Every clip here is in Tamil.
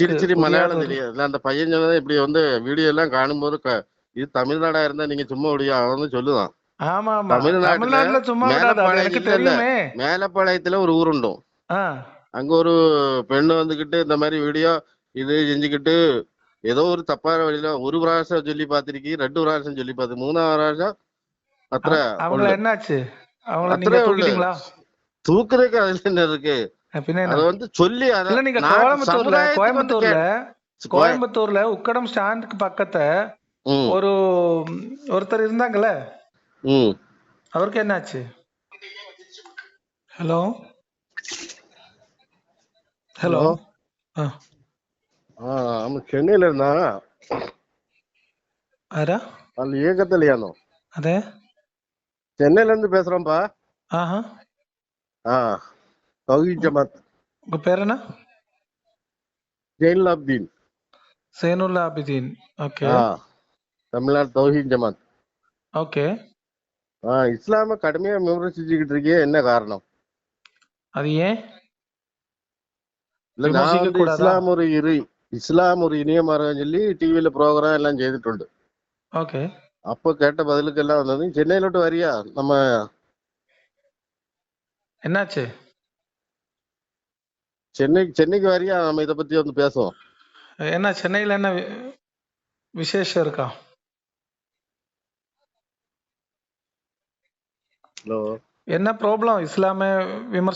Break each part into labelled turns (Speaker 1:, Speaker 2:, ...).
Speaker 1: சிரி சிரி மலையாளம் தெரியாது. அந்த பையன் சொன்னதை இப்படி வந்து வீடியோ எல்லாம் காணும்போது இது தமிழ்நாடா இருந்தா நீங்க சும்மா விடியா அவன் வந்து சொல்லுதான். மேலப்பாளையத்துல ஒரு ஊருண்டும் அங்க ஒரு பெண்ணு வந்துகிட்டு இந்த மாதிரி வீடியோ இது செஞ்சுக்கிட்டு ஏதோ ஒரு தப்பான வழியில ஒரு பிராசம் சொல்லி பாத்திருக்கீ ரெண்டு பிராசம் சொல்லி பாத்து மூணாவது
Speaker 2: பிராசம்
Speaker 1: அத்திர
Speaker 2: என்னாச்சு?
Speaker 1: தூக்குறதுக்கு அதுல என்ன இருக்கு?
Speaker 2: கோயம்புத்தூர்ல கோயம்புத்தூர்ல உக்கடம் ஸ்டாண்டுக்கு பக்கத்த ஒரு ஒருத்தர் இருந்தாங்கல்ல? அவருக்கு என்னாச்சு? ஹலோ? ஹலோ?
Speaker 1: ஆமா சென்னையில இருந்தா?
Speaker 2: ஆரா
Speaker 1: அந்த ஏகத்தலையானோ
Speaker 2: அதே?
Speaker 1: சென்னையில இருந்து பேசுறோம்ப்பா
Speaker 2: ஆஹா.
Speaker 1: ஆ. தௌஹீத் ஜமாத்.
Speaker 2: உங்க பேர் என்ன?
Speaker 1: ஜெயினுல் அப்தீன்
Speaker 2: சேனுல்லா அபிதீன் ஓகே
Speaker 1: தமிழ்நாடு தௌஹீத் ஜமாத்.
Speaker 2: ஓகே.
Speaker 1: ஆ இஸ்லாம கடுமையா விமர்சிச்சுக்கிட்டு இருக்கியே என்ன காரணம்?
Speaker 2: அது ஏன்?
Speaker 1: இல்ல நான்? இஸ்லாம் ஒரு இரு இஸ்லாம் ஒரு இனிய மார்க்கம் சொல்லி டிவியில ப்ரோக்ராம் எல்லாம் செய்துட்டு
Speaker 2: ஓகே.
Speaker 1: அப்ப கேட்ட பதிலுக்கு எல்லாம் வந்தது சென்னையில வரியா? நம்ம
Speaker 2: என்னாச்சு?
Speaker 1: சென்னை சென்னைக்கு வரியா? நம்ம இத பத்தி வந்து பேசுவோம்.
Speaker 2: என்ன சென்னையில என்ன விசேஷம் இருக்கா?
Speaker 1: ஹலோ.
Speaker 2: என்ன ப்ராப்ளம் இஸ்லாம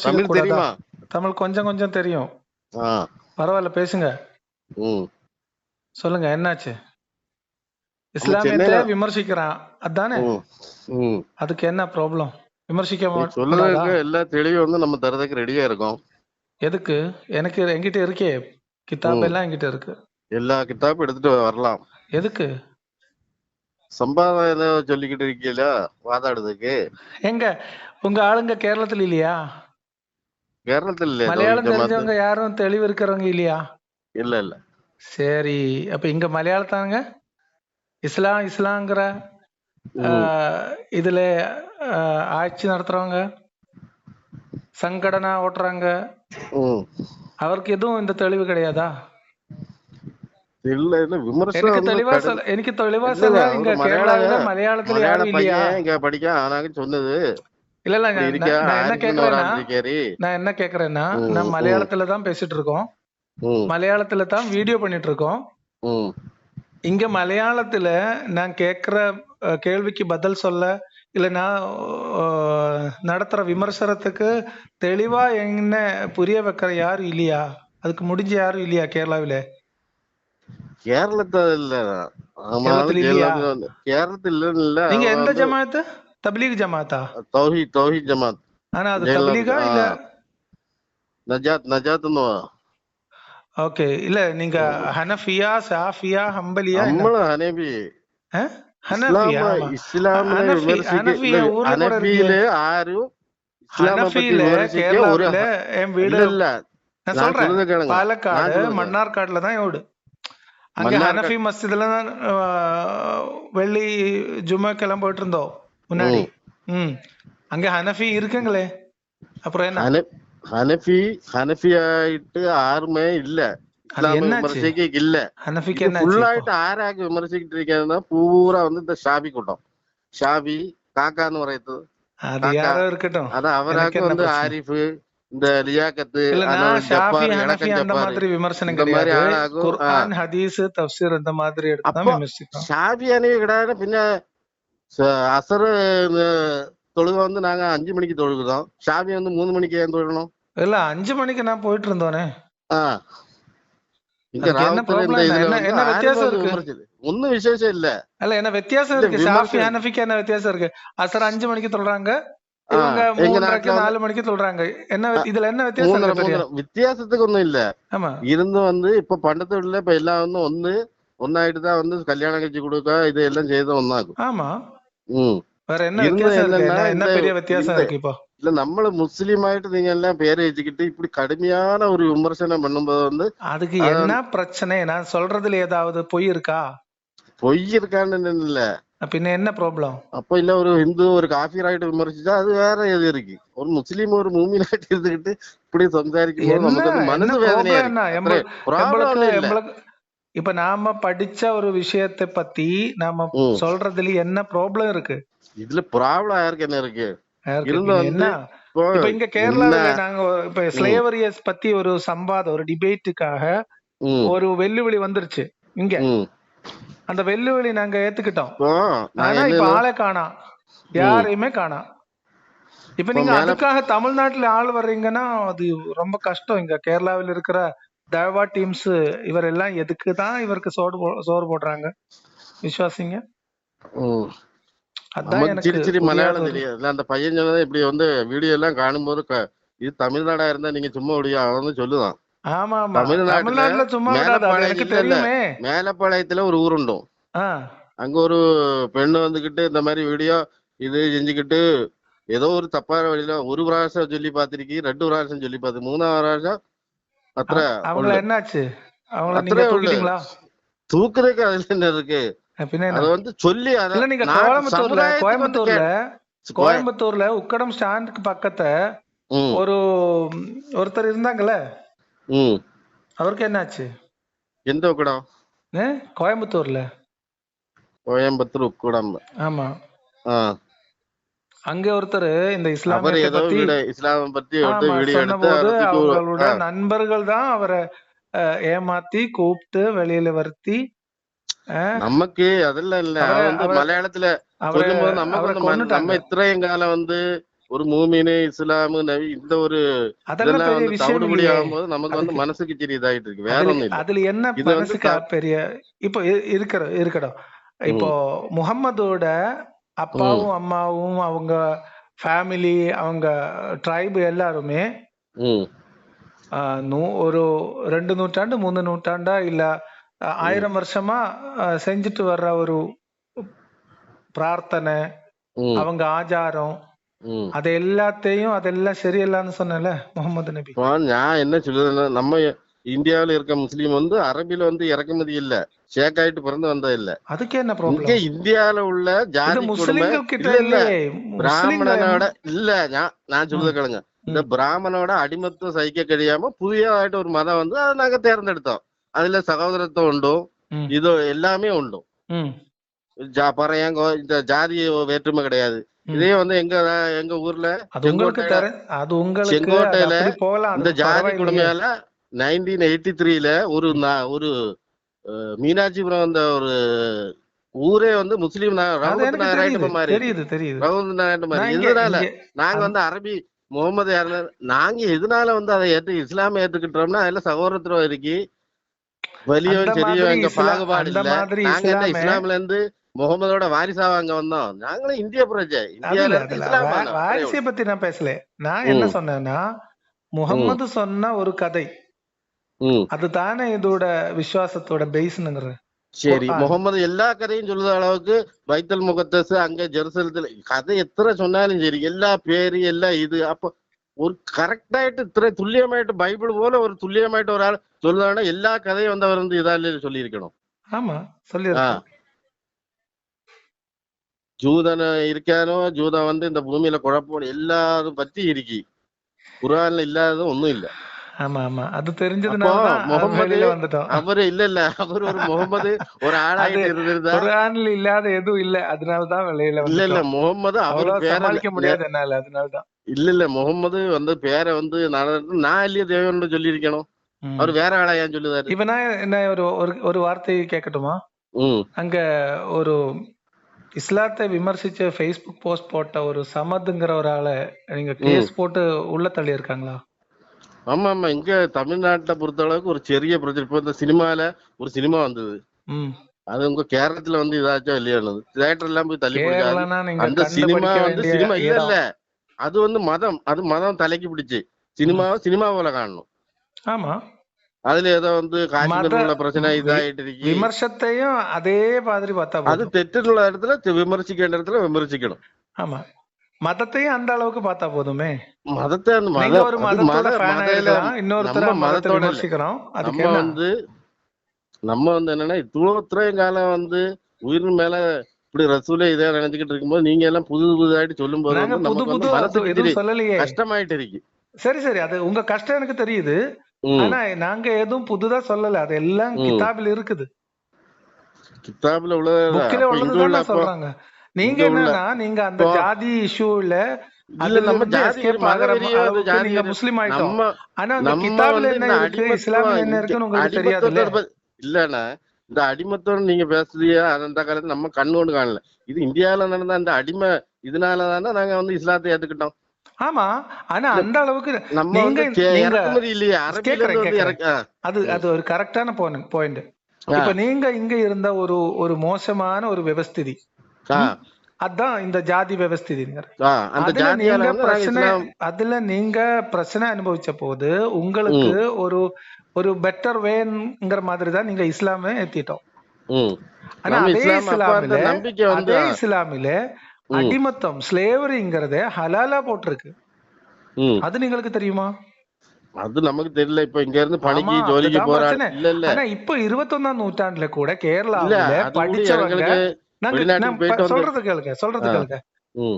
Speaker 2: கூடாதா
Speaker 1: தெரியுமா?
Speaker 2: தமிழ் கொஞ்சம் கொஞ்சம் தெரியும். பரவாயில்ல பேசுங்க. சொல்லுங்க என்னாச்சு? இஸ்லாமியத்தை விமர்சிக்கிறான். அதானே? அதுக்கு என்ன ப்ராப்ளம் விமர்சிக்க?
Speaker 1: சொல்றதுக்கு எல்லா தெளிவும் வந்து நம்ம தரதுக்கு ரெடியா இருக்கோம்.
Speaker 2: எதுக்கு? எனக்கு என்கிட்ட இருக்கே. கிதாப்
Speaker 1: ம்.
Speaker 2: எல்லாம் என்கிட்ட இருக்கு.
Speaker 1: எல்லா கிதாப்பும் எடுத்துட்டு வரலாம்.
Speaker 2: எதுக்கு?
Speaker 1: சம்பாதம் ஏதோ சொல்லிக்கிட்டு இருக்கீங்களா? வாதாடுறதுக்கு.
Speaker 2: எங்க? உங்க ஆளுங்க கேரளத்துல இல்லையா?
Speaker 1: கேரளத்துல இல்லையா
Speaker 2: மலையாளம்? தெரிஞ்சவங்க யாரும் தெளிவு இருக்கிறவங்க இல்லையா?
Speaker 1: இல்ல இல்ல.
Speaker 2: சரி அப்ப இங்க மலையாளத்தாங்க இஸ்லாம் இஸ்லாங்கிற
Speaker 1: ம்.
Speaker 2: ஆஹ், இதுல ஆஹ், ஆட்சி நடத்துறவங்க? சங்கடனா ஓட்டுறாங்க.
Speaker 1: ம்.
Speaker 2: அவருக்கு எதுவும் இந்த தெளிவு கிடையாதா?
Speaker 1: இல்ல விமர்சனம்
Speaker 2: தெளிவா சொல்ல எனக்கு தெளிவா சொல்ல இங்க கேரளாவில மலையாளத்துல
Speaker 1: மலையாள
Speaker 2: யாரும் இல்லையா?
Speaker 1: பையன் இங்க படிக்க ஆனாங்க சொன்னது
Speaker 2: இல்ல இல்ல நான் என்ன கேக்குறேன்னா நான் என்ன கேக்குறேன்னா நான். மலையாளத்துல தான் பேசிட்டு இருக்கோம்.
Speaker 1: ம்,
Speaker 2: மலையாளத்துல தான் வீடியோ பண்ணிட்டு இருக்கோம்.
Speaker 1: ம்.
Speaker 2: இங்க மலையாளத்துல நான் கேக்குற கேள்விக்கு பதில் சொல்ல இல்ல நான் அஹ், நடத்துற விமர்சனத்துக்கு தெளிவா என்ன புரிய வைக்கிற யாரும் இல்லையா? அதுக்கு முடிஞ்ச யாரும் இல்லையா கேரளாவில?
Speaker 1: கேரளத்துல இல்ல.
Speaker 2: கேரளத்துல
Speaker 1: இல்ல.
Speaker 2: நீங்க எந்த ஜமாத்து? தப்லீக் ஜமாத்தா?
Speaker 1: தௌஹீத் தௌஹீத் ஜமாத்.
Speaker 2: ஆனா அது தப்லீகா இல்ல.
Speaker 1: நஜாத் நஜாத்னு
Speaker 2: ஓகே இல்ல நீங்க ஹனஃபியா சாஃபியா ஹம்பலியா என்ன?
Speaker 1: நம்மளும் ஹனபி
Speaker 2: பாலக்காடு மன்னார்காடுல தான் என் வீடு அங்க ஹனஃபி மஸ்ஜித்ல தான் வெள்ளி ஜும்மாக்கெல்லாம் போயிட்டு இருந்தோம் முன்னாடி. ம். அங்க ஹனஃபி இருக்குங்களே. அப்புறம் என்ன?
Speaker 1: ஹன- ஹனஃபி ஹனஃபி ஆயிட்டு ஆருமே இல்ல? விமர்சிக்க இல்ல. ஃபுல்லாயிட்டு ஆராய்ச்சி விமர்சிக்கிட்டு இருக்கிறதுனா பூரா வந்து இந்த ஷாபி கூட்டம். ஷாபி காக்கான்னு
Speaker 2: வரையது இருக்கட்டும்.
Speaker 1: அதான் அவராக்கு வந்து ஆரிஃப் இந்த லியாக்கத்து அந்த
Speaker 2: மாதிரி விமர்சனம் கிடையாது. குர்ஆன் ஹதீஸ் தஃப்சீர் அந்த மாதிரி எடுத்து விமர்சிக்கிறோம்.
Speaker 1: ஷாபி அணிவு கிடையாது பின்ன அசர் தொழுக வந்து நாங்க அஞ்சு மணிக்கு தொழுகுதோம் ஷாபி வந்து மூணு மணிக்கு ஏன் தொழணும்
Speaker 2: இல்ல அஞ்சு மணிக்கு நான் போயிட்டு இருந்தோனே. ஆஹ்
Speaker 1: ஆரிஃப்
Speaker 2: வித்தியாசம் இருக்கு?
Speaker 1: ஒண்ணும் விசேஷம் இல்ல.
Speaker 2: அல்ல என்ன வித்தியாசம்
Speaker 1: இல்ல,
Speaker 2: இருக்கு? ஷாஃபி. ஹனஃபிக்கு என்ன வித்தியாசம் இருக்கு? அசர் அஞ்சு மணிக்கு சொல்றாங்க இவங்க மூன்றரைக்கு நாலு மணிக்கு சொல்றாங்க. என்ன இதுல என்ன வித்தியாசம்
Speaker 1: வித்தியாசத்துக்கு ஒண்ணும் இல்ல.
Speaker 2: ஆமா.
Speaker 1: இருந்தும் வந்து இப்ப பண்டத்தை விட இப்ப எல்லாம் வந்து ஒண்ணு ஒன்னாயிட்டு தான் வந்து கல்யாணம் கட்சி கொடுக்க இது எல்லாம் செய்த ஒன்னாகும்
Speaker 2: ஆமா.
Speaker 1: ம்.
Speaker 2: வேற என்ன
Speaker 1: இருந்த
Speaker 2: வித்தியாசம் என்ன- என்ன பெரிய வித்தியாசம் இருக்கு இப்போ?
Speaker 1: இல்ல நம்மள முஸ்லீமாயிட்டு நீங்க எல்லாம் பேர் வச்சுக்கிட்டு இப்படி கடுமையான ஒரு விமர்சனம் பண்ணும்போது வந்து
Speaker 2: அதுக்கு என்ன பிரச்சனை? நான் சொல்றதுல ஏதாவது பொய் இருக்கா?
Speaker 1: பொய் இருக்கான்னு இல்ல
Speaker 2: பின்ன என்ன ப்ராப்ளம்
Speaker 1: அப்ப இல்ல ஒரு ஹிந்து ஒரு காஃபி ரைட் விமர்சிச்சா அது வேற எது இருக்கு. ஒரு முஸ்லீம் ஒரு மூமின் ஆயிட்டு இருந்துகிட்டு இப்படி சம்சாரிக்கும் நமக்கு மனது வேதனையா
Speaker 2: இப்ப நாம படிச்ச ஒரு விஷயத்தை பத்தி நாம சொல்றதுல என்ன ப்ராப்ளம் இருக்கு?
Speaker 1: இதுல ப்ராப்ளம் யாருக்கு என்ன இருக்கு? இப்போ
Speaker 2: இங்க
Speaker 1: என்ன
Speaker 2: கேரளாவில நாங்க இப்ப ஸ்லேவரியஸ் பத்தி ஒரு சம்பாதம் ஒரு டிபேட்டுக்காக ஒரு வெல்லுவிளி வந்துருச்சு. இங்க. அந்த வெல்லுவிளி நாங்க ஏத்துக்கிட்டோம். ஆனா இப்ப ஆளே காணாம் யாரையுமே காணாம் இப்ப நீங்க அதுக்காக தமிழ்நாட்டுல ஆள் வர்றீங்கன்னா அது ரொம்ப கஷ்டம். இங்க கேரளாவில் இருக்கிற தேவா டீம்ஸ் இவர் எல்லாம் எதுக்கு தான் இவருக்கு சோறு சோறு போடுறாங்க? விசுவாசிங்க?
Speaker 1: ம்.
Speaker 2: அதான் சிரிச்சிரி
Speaker 1: மலையாளம் தெரியாது. அந்த பையன் சொன்னது இப்படி வந்து வீடியோ எல்லாம் காணும்போது இது தமிழ்நாடா இருந்தா நீங்க சும்மா ஒடியா அவன் சொல்லுதான். மேலப்பாளையத்துல ஒரு ஊருண்டும் அங்க ஒரு பெண்ணு வந்துகிட்டு இந்த மாதிரி வீடியோ இது செஞ்சுக்கிட்டு ஏதோ ஒரு தப்பான வழியில ஒரு பிராசம் சொல்லி பாத்திருக்கீ ரெண்டு பிராசம் சொல்லி பாத்து மூணாவது
Speaker 2: பிராசம்
Speaker 1: அத்தனை
Speaker 2: என்னாச்சு?
Speaker 1: தூக்குறதுக்கு அதுல என்ன இருக்கு? அது வந்து சொல்லி அத
Speaker 2: இல்ல நீங்க
Speaker 1: நாட்டு
Speaker 2: கோயம்புத்தூர்ல கோயம்புத்தூர்ல உக்கடம் ஸ்டாண்டுக்கு பக்கத்த ஒரு ஒருத்தர் இருந்தாங்கல்ல? அவருக்கு என்னாச்சு?
Speaker 1: எந்த உக்கடம்?
Speaker 2: கோயம்புத்தூர்ல.
Speaker 1: கோயம்புத்தூர் உக்கடம்.
Speaker 2: ஆமா. அங்க ஒருத்தர் இந்த
Speaker 1: ஏதோ
Speaker 2: பத்தி
Speaker 1: இஸ்லாம பத்தி
Speaker 2: அவங்களோட நண்பர்கள் தான் அவரை ஏமாத்தி கூப்பிட்டு வெளியில வருத்தி
Speaker 1: நமக்கு அதெல்லாம் இல்ல. வந்து மலையாளத்துல சொல்லும்போது
Speaker 2: நம்ம
Speaker 1: நம்ம இத்திரையும் காலம் வந்து ஒரு மூமினு இஸ்லாமு நவி இந்த ஒரு இதெல்லாம் வந்து தவிடுபடி ஆகும்போது நமக்கு வந்து மனசுக்கு சிறு இதாயிட்டு இருக்கு. வேற ஒண்ணு
Speaker 2: அதுல என்ன
Speaker 1: இது
Speaker 2: பெரிய இப்போ இருக்கிற இருக்கட்டும். இப்போ முகம்மதோட அப்பாவும் அம்மாவும் அவங்க ஃபேமிலி அவங்க ட்ரைபு எல்லாருமே ஒரு ரெண்டு நூற்றாண்டு மூணு நூற்றாண்டா இல்ல ஆயிரம் வருஷமா செஞ்சுட்டு வர்ற ஒரு பிரார்த்தனை அவங்க ஆச்சாரம் அது எல்லாத்தையும் அதெல்லாம் சரியில்லான்னு சொன்னல முகமது நபி.
Speaker 1: நான் என்ன சொல்லுறேன்னா நம்ம இந்தியாவில இருக்க முஸ்லீம் வந்து அரபில வந்து இறக்குமதி இல்ல. ஷேக் ஆயிட்டு பிறந்து வந்தது இல்ல.
Speaker 2: அதுக்கு என்ன ப்ராப்ளம்
Speaker 1: இந்தியாவில உள்ள ஜாதி இல்ல பிராமணனோட இல்ல நான் சொல்றது கேளுங்க. இந்த பிராமணோட அடிமத்தம் சகிக்க கிடையாம புதியதாയിട്ട് ஒரு மதம் வந்து அதை நாங்க தேர்ந்தெடுத்தோம். அதுல சகோதரத்துவம் உண்டும் இது எல்லாமே உண்டும் பறையன் கோ- இந்த ஜாதி வேற்றுமை கிடையாது. இதே வந்து எங்க எங்க ஊர்ல செங்கோட்டையில இந்த ஜாதி கொடுமையால நைன்டீன் எயிட்டி த்ரீல ஒரு ஒரு மீனாட்சிபுரம் அந்த ஒரு ஊரே வந்து முஸ்லீம் நா-
Speaker 2: அது
Speaker 1: ரவுலத்
Speaker 2: எனக்கு
Speaker 1: நகராயிட்டு
Speaker 2: தெரியுது
Speaker 1: இப்ப மாறி இருக்கு
Speaker 2: தெரியுது தெரியுது.
Speaker 1: ரவுலத் நகராயிட்டு மாறி
Speaker 2: நான் இங்க
Speaker 1: எதனால
Speaker 2: இங்க
Speaker 1: நாங்க வந்து அரபி முகமது யாருன்னா நாங்க எதனால வந்து அதை ஏத்து இஸ்லாமை ஏத்துக்கிட்டோம்னா அதுல சகோதரத்துவம் இருக்கு
Speaker 2: வலியும்
Speaker 1: சரியும் எங்க அங்க வந்தோம்? நாங்களும் இந்திய பிரஜை. இந்தியாவில
Speaker 2: வாரிசை நான் பேசல. நான் என்ன சொன்னேன்னா முகம்மது சொன்ன ஒரு கதை. அதுதானே இதோட விசுவாசத்தோட பேஸ்னுங்கிற
Speaker 1: சரி முகமது எல்லா கதையும் சொல்லுற அளவுக்கு பைத்தல் முகத்தஸ் அங்க ஜெருசலத்துல கதை எத்தனை சொன்னாலும் சரி எல்லா பேரு எல்லா இது அப்போ ஒரு கரெக்டாയിട്ട് ഇത്ര തുല്യമായിട്ട് துல்லியமாயிட்டு പോലെ ഒരു തുല്യമായിട്ട് ഒരാൾ ചൊല്ലുന്നതാണ് എല്ലാ കഥയും வந்து പറയുന്നത് ഇതല്ലേ ചൊല്ലിയിരിക്കണം
Speaker 2: ஆமா சொல்லி
Speaker 1: ஜூதன் இருக்கானோ ஜூதா வந்து இந்த பூமியில குழப்பம் எல்லாரும் பத்தி இருக்கி. குரான்ல இல்லாத ஒண்ணும் இல்ல.
Speaker 2: ஆமா ஆமா. அது தெரிஞ்சது
Speaker 1: முகமது
Speaker 2: வந்துட்டோம்.
Speaker 1: அவரு இல்ல இல்ல. அவர் ஒரு முகமது ஒரு ஆளாயிட்டு இருந்திருந்தா.
Speaker 2: குரான்ல இல்லாத எதுவும் இல்ல. அதனாலதான் வெளியில
Speaker 1: இல்ல இல்ல. முகமது அவர்
Speaker 2: சமாளிக்க முடியாது என்னால. அதனாலதான்
Speaker 1: இல்ல இல்ல. முகமது வந்து பேரை வந்து நான் நான் இல்லையே தேவன் சொல்லியிருக்கணும். அவர் வேற ஆளா ஏன் சொல்லுதாரு?
Speaker 2: இப்ப நான் என்ன ஒரு ஒரு வார்த்தை கேட்கட்டுமா? அங்க ஒரு இஸ்லாத்தை விமர்சிச்ச ஃபேஸ்புக் போஸ்ட் போட்ட ஒரு சமதுங்கிற ஒரு ஆளை நீங்க கேஸ் போட்டு உள்ள தள்ளி இருக்காங்களா
Speaker 1: ஆமா ஆமா. இங்க தமிழ்நாட்டை பொறுத்த அளவுக்கு ஒரு பெரிய பிரச்சனை. இப்போ இந்த சினிமால ஒரு சினிமா வந்தது. அது உங்க கேரளத்துல வந்து இதாச்சும் இல்லையானது? தியேட்டர் எல்லாம் போய் தள்ளி அந்த சினிமா வந்து சினிமா இல்ல இல்ல அது வந்து மதம் அது மதம் தலைக்கு பிடிச்சு. சினிமாவை சினிமா போல காணணும்.
Speaker 2: ஆமா.
Speaker 1: அதுல ஏதோ வந்து காஷ்மீர் பிரச்சனை இதாயிட்டு இருக்கு
Speaker 2: விமர்சத்தையும் அதே மாதிரி பார்த்தா
Speaker 1: அது தெற்றுள்ள இடத்துல விமர்சிக்க இடத்துல விமர்சிக்கணும்.
Speaker 2: ஆமா. மதத்தையும் அந்த அளவுக்கு பார்த்தா போதுமே.
Speaker 1: மதத்தை அந்த
Speaker 2: ஒரு இன்னொருத்தர மதத்தை விமர்சிக்கிறோம். அதுக்கு
Speaker 1: வந்து நம்ம வந்து என்னன்னா இவ்வளோ காலம் வந்து உயிரின் மேல இப்படி ரசூலே இதை நினைச்சுக்கிட்டு இருக்கும்போது நீங்க எல்லாம் புது
Speaker 2: புதுதாயிட்டு
Speaker 1: சொல்லும்
Speaker 2: போது புது
Speaker 1: புது
Speaker 2: சொல்லலையே.
Speaker 1: கஷ்டமாயிட்டு இருக்கு.
Speaker 2: சரி சரி. அது உங்க கஷ்டம் எனக்கு தெரியுது. ஆனா நாங்க எதுவும் புதுதா சொல்லல. அது எல்லாம் கிதாபில் இருக்குது.
Speaker 1: கிதாபில் உள்ள
Speaker 2: சொல்றாங்க. நீங்க என்னன்னா நீங்க அந்த ஜாதி இஷ்யூல முஸ்லிம் ஆயிட்டோம். ஆனா அந்த கிதாபில் என்ன இருக்கு? இஸ்லாமிய என்ன இருக்குன்னு உங்களுக்கு
Speaker 1: தெரியாது இல்லண்ணா. இந்த அடிமத்தம் நீங்க பேசுறீங்க அந்த காலத்துல நம்ம கண்ணு கொண்டு காணல. இது இந்தியாவுல நடந்த அந்த அடிமை இதனால தானே நாங்க வந்து இஸ்லாத்தை ஏத்துக்கிட்டோம்.
Speaker 2: ஆமா. ஆனா அந்த அளவுக்கு
Speaker 1: நம்ம
Speaker 2: அது அது ஒரு கரெக்டான பாயிண்ட்
Speaker 1: ஆ,
Speaker 2: இப்ப நீங்க இங்க இருந்த ஒரு ஒரு மோசமான ஒரு விவஸ்திதி. அதான் இந்த ஜாதி
Speaker 1: அந்த
Speaker 2: அதுல நீங்க பிரச்சனை அதுல நீங்க பிரச்சனை அனுபவிச்ச போது உங்களுக்கு ஒரு ஒரு பெட்டர் வேங்கிற மாதிரி தான் நீங்க இஸ்லாமே ஏத்திட்டோம். ஆனா இஸ்லாமில இஸ்லாமில அடிமத்தம் ஸ்லேவரிங்கிறத ஹலாலா போட்டிருக்கு. அது நீங்களுக்கு தெரியுமா?
Speaker 1: அது நமக்கு தெரியல. இப்ப இங்க இருந்து பணிக்கு ஜோலிக்கு போறாங்க இல்ல இல்ல.
Speaker 2: ஆனா இப்ப இருபத்தொன்னாம் நூற்றாண்டுல கூட கேரளாவில படிச்சவங்க நாங்க சொல்றது கேளுங்க சொல்றது கேளுங்க.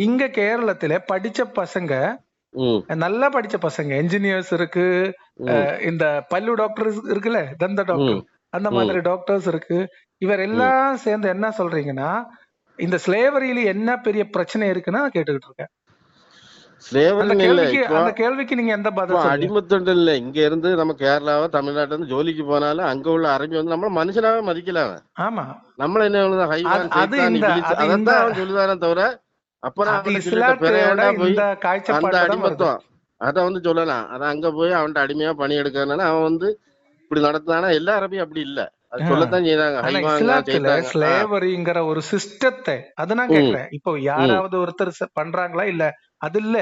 Speaker 2: இங்க கேரளத்துல படிச்ச பசங்க நல்லா படிச்ச பசங்க என்ஜினியர்ஸ் இருக்கு இந்த பல்லு டாக்டர் இருக்குல்ல தந்த டாக்டர் அந்த மாதிரி டாக்டர்ஸ் இருக்கு. இவர் எல்லாம் சேர்ந்து என்ன சொல்றீங்கன்னா இந்த ஸ்லேவரியில என்ன பெரிய பிரச்சனை இருக்குன்னு கேட்டுக்கிட்டு இருக்கேன். அந்த கேள்விக்கு
Speaker 1: இப்போ
Speaker 2: அந்த கேள்விக்கு நீங்க எந்த பதில்
Speaker 1: அடிமத்தொண்டு இல்ல இங்க இருந்து நம்ம கேரளாவோ தமிழ்நாட்டுல இருந்து ஜோலிக்கு போனாலும் அங்க உள்ள அரபி வந்து நம்மள மனுஷனாவே மதிக்கல
Speaker 2: ஆமா.
Speaker 1: நம்மள என்ன
Speaker 2: அது-
Speaker 1: சொல்லுதானே தவிர அடிமத்தம் அத வந்து சொல்லலாம். அத அங்க போய் அவன்கிட்ட அடிமையா பணி எடுக்கிறதுனால அவன் வந்து இப்படி நடத்தானா எல்லா அரபியும் அப்படி இல்ல. அது. சொல்லத்தான் செய்தாங்க
Speaker 2: ஸ்லேவரிங்கிற ஒரு சிஸ்டத்தை அத நான். கேக்குறேன் இப்போ யாராவது ஒருத்தர் பண்றாங்களா இல்ல? அது இல்ல.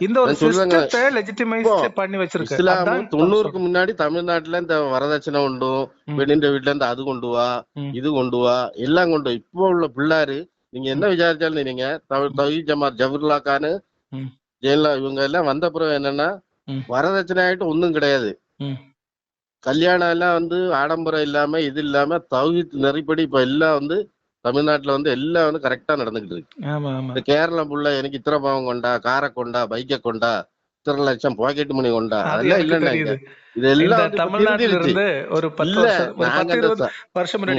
Speaker 2: இந்த ஒரு. சிஸ்டத்தை லெஜிட்டிமைஸ் பண்ணி வச்சிருக்கு.
Speaker 1: இஸ்லாம்
Speaker 2: அதான்
Speaker 1: தொண்ணூறுக்கு முன்னாடி தமிழ்நாட்டுல இந்த வரதட்சணை உண்டும்
Speaker 2: ம்.
Speaker 1: பெண்ணின்ற வீட்டுல இருந்து அது கொண்டு வா. இது கொண்டு வா எல்லாம் கொண்டு. இப்போ உள்ள பிள்ளாரு நீங்க என்ன விசாரிச்சாலும் நீங்க தவி ஜமாத் ஜவஹர்லா கானு
Speaker 2: ம்.
Speaker 1: ஜெயலலிதா இவங்க எல்லாம் வந்த பிறகு என்னன்னா. வரதட்சணை ஆயிட்டு ஒண்ணும் கிடையாது. கல்யாணம் எல்லாம் வந்து ஆடம்பரம் இல்லாம இது இல்லாம தௌஹீத் நெறிப்படி இப்ப எல்லாம் வந்து தமிழ்நாட்டுல வந்து எல்லாம் வந்து கரெக்டா நடந்துகிட்டு இருக்கு இந்த கேரளா புள்ள எனக்கு இத்தனை பாவம் கொண்டா காரை கொண்டா பைக்கை கொண்டா இத்தனை லட்சம் பாக்கெட் மணி கொண்டா
Speaker 2: அது
Speaker 1: அதெல்லாம் இல்லைன்னா
Speaker 2: தமிழ்நாட்டுல. இருந்து ஒரு பத்து வருஷம்.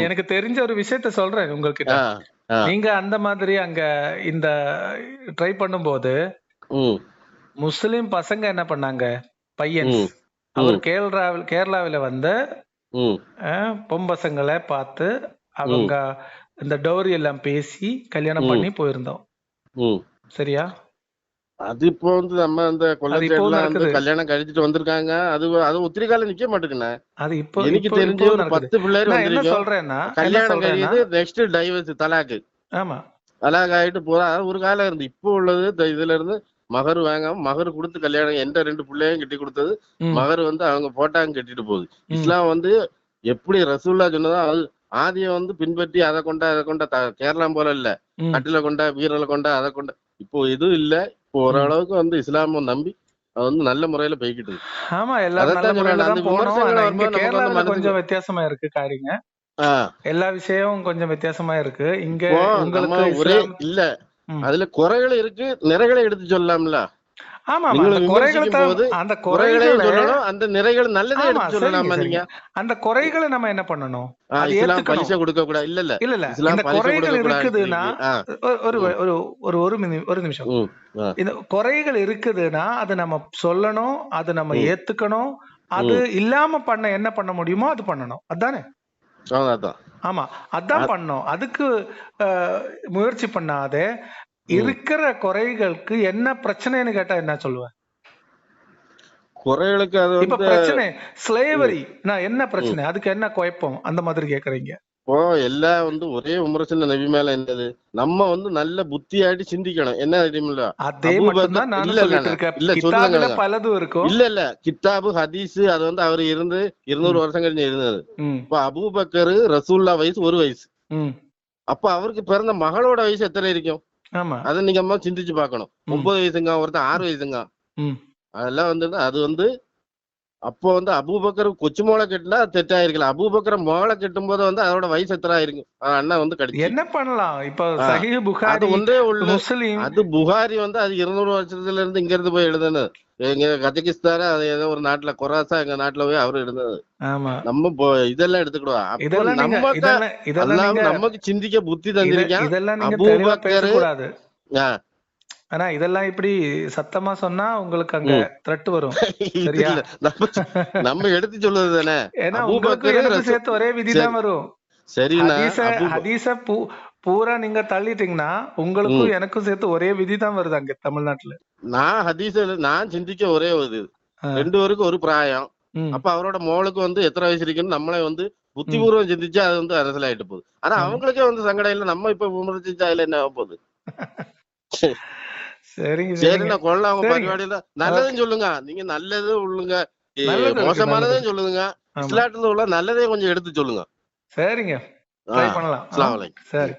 Speaker 2: எனக்கு தெரிஞ்ச ஒரு விஷயத்த சொல்றேன்
Speaker 1: ஆ,
Speaker 2: நீங்க அந்த மாதிரி அங்க இந்த ட்ரை பண்ணும்போது முஸ்லிம் பசங்க என்ன பண்ணாங்க? பையன். அவர் கேரளாவில் கேரளாவில வந்து
Speaker 1: ம்,
Speaker 2: அஹ், பொன் பசங்களை பார்த்து அவங்க இந்த டௌரி எல்லாம் பேசி கல்யாணம். பண்ணி போயிருந்தோம். சரியா?
Speaker 1: அது இப்போ வந்து நம்ம அந்த
Speaker 2: நடக்குது.
Speaker 1: கல்யாணம் கழிச்சிட்டு வந்திருக்காங்க. அது அது ஒத்திரி காலம் நிக்க மாட்டேங்குண்ணே.
Speaker 2: அது இப்போ
Speaker 1: எனக்கு தெரிஞ்சு ஒரு பத்து பிள்ளைகள் வந்திருக்கோம். கல்யாணம் கழியுது நெக்ஸ்ட் டைவர்ஸ் தலாக்கு.
Speaker 2: ஆமா.
Speaker 1: தலாக் ஆயிட்டு போறா. ஒரு காலம் இருந்து இப்போ உள்ளது இதுல இருந்து மகர் வாங்காம மகர் கொடுத்து கல்யாணம் எந்த ரெண்டு பிள்ளையும் கட்டி கொடுத்தது மகர் வந்து அவங்க போட்டாங்க கட்டிட்டு போகுது. இஸ்லாம் வந்து எப்படி ரசூல்லா சொன்னதோ அது ஆதியை வந்து பின்பற்றி அதை கொண்டா அதை கொண்டா த- கேரளா போல இல்ல. கட்டில கொண்டா வீரல கொண்டா அதை கொண்டா இப்போ எதுவும் இல்ல. இப்போ ஓரளவுக்கு வந்து இஸ்லாம நம்பி அது வந்து நல்ல முறையில போய்கிட்டு இருக்கு.
Speaker 2: ஆமா எல்லாரும் கொஞ்சம் வித்தியாசமா இருக்கு காரிங்க
Speaker 1: ஆ,
Speaker 2: எல்லா விஷயமும் கொஞ்சம் வித்தியாசமா இருக்கு. இங்க
Speaker 1: ஒரே இல்ல. அதுல குறைகள் இருக்கு நிறைகளை எடுத்து சொல்லலாம்ல.
Speaker 2: ஆமா அந்த குறைகளை அந்த குறைகளை
Speaker 1: அந்த நிறைகள் நல்லதே எடுத்து
Speaker 2: அந்த குறைகளை நம்ம என்ன பண்ணணும்? அது ஏத்துக்கணும்.
Speaker 1: கொடுக்க கூடாது. இல்ல இல்ல.
Speaker 2: இல்ல இல்ல. இந்த குறைகள் இருக்குதுன்னா ஒரு ஒரு ஒரு ஒரு ஒரு நிமி- ஒரு நிமிஷம். இந்த குறைகள் இருக்குதுன்னா அது நம்ம சொல்லணும் அது நம்ம. ஏத்துக்கணும். அது இல்லாம பண்ண என்ன பண்ண முடியுமோ அது பண்ணணும். அதானே? ஆமா அதான் பண்ணோம் அதுக்கு முயற்சி பண்ணாதே. இருக்கிற குறைகளுக்கு என்ன பிரச்சனைன்னு கேட்டா என்ன சொல்லுவேன்?
Speaker 1: குறைகளுக்கு அது
Speaker 2: இப்ப பிரச்சனை ஸ்லேவரி நான் என்ன பிரச்சனை? அதுக்கு என்ன குழப்பம்? அந்த மாதிரி கேக்குறீங்க.
Speaker 1: இப்போ எல்லாம் வந்து ஒரே விமர்சன நபி மேல என்னது? நம்ம வந்து நல்ல புத்தியாட்டி சிந்திக்கணும். என்ன தெரியுமில்ல
Speaker 2: அதே
Speaker 1: இல்ல.
Speaker 2: பலதும் இருக்கும்.
Speaker 1: இல்ல இல்ல. கித்தாபு ஹதீஸ் அது வந்து அவர் இருந்து இருநூறு வருஷம் கழிஞ்சு இருந்தது. இப்ப அபூபக்கர் ரசூல்லா வயசு ஒரு வயசு. அப்ப அவருக்கு பிறந்த மகளோட வயசு எத்தனை இருக்கும்? அதை நீங்க அம்மா சிந்திச்சு பார்க்கணும்.
Speaker 2: ம்.
Speaker 1: ஒன்பது வயசுங்க ஒருத்தன் ஆறு வயசுங்க அதெல்லாம் வந்து அது வந்து அப்போ வந்து அபூபக்கர் கொச்சு மோளை கட்டினா தெட்டாயிருக்கலாம் அபூபக்கர் மோளை கட்டும் போது வந்து அதோட வயசு எத்தனை இருக்கும் அண்ணா வந்து கிடைக்கும்
Speaker 2: என்ன பண்ணலாம்? இப்ப
Speaker 1: அது ஒன்றே உள்ள
Speaker 2: முஸ்லீம்.
Speaker 1: அது புகாரி வந்து அது இருநூறு வருஷத்துல இருந்து இங்க இருந்து போய் எழுதுனது. எங்க கஜகிஸ்தான அது ஏதோ ஒரு நாட்டுல கொராசா எங்க நாட்டுல போய் அவரு எழுதுனது. நம்ம இதெல்லாம் எடுத்துக்கிடுவோம்.
Speaker 2: நம்ம
Speaker 1: நமக்கு சிந்திக்க புத்தி தந்திருக்கேன். அபூபக்கர்
Speaker 2: ஆனா இதெல்லாம் இப்படி சத்தமா சொன்னா உங்களுக்கு அங்க. த்ரெட் வரும் சரியா?
Speaker 1: நம்ம எடுத்து சொல்லுது தானே
Speaker 2: ஏன்னா உங்களுக்கு சேர்த்து ஒரே விதிதான்
Speaker 1: சரி.
Speaker 2: வரும்
Speaker 1: அபூப-
Speaker 2: ஹதீஸ பூ- பூரா நீங்க தள்ளிட்டீங்கன்னா உங்களுக்கும் எனக்கும் சேர்த்து ஒரே விதிதான் வருது அங்க தமிழ்நாட்டுல
Speaker 1: நான் ஹதீஸ் நான் சிந்திக்க ஒரே ஒரு. ரெண்டு பேருக்கும் ஒரு பிராயம். அப்ப அவரோட மோளுக்கு வந்து எத்தனை வயசு இருக்குன்னு நம்மளே வந்து புத்திபூர்வம் சிந்திச்சு அது வந்து அரசியலாயிட்டு போகுது ஆனா. அவங்களுக்கே வந்து சங்கடம் இல்ல நம்ம இப்ப விமர்சிச்சா அதுல என்ன ஆக போகுது
Speaker 2: சரிங்க
Speaker 1: சரி
Speaker 2: சரிங்க.
Speaker 1: நான் கொள்ள அவங்க
Speaker 2: சரிங்க.
Speaker 1: பரிபாடியில நல்லதும் சொல்லுங்க. நீங்க நல்லது உள்ளுங்க.
Speaker 2: நல்லது
Speaker 1: மோசமானதையும் சொல்லுங்க.
Speaker 2: ஆமா.
Speaker 1: இஸ்லாத்துல உள்ள நல்லதையும் கொஞ்சம் எடுத்து சொல்லுங்க.
Speaker 2: சரிங்க. ட்ரை பண்ணலாம். சரி.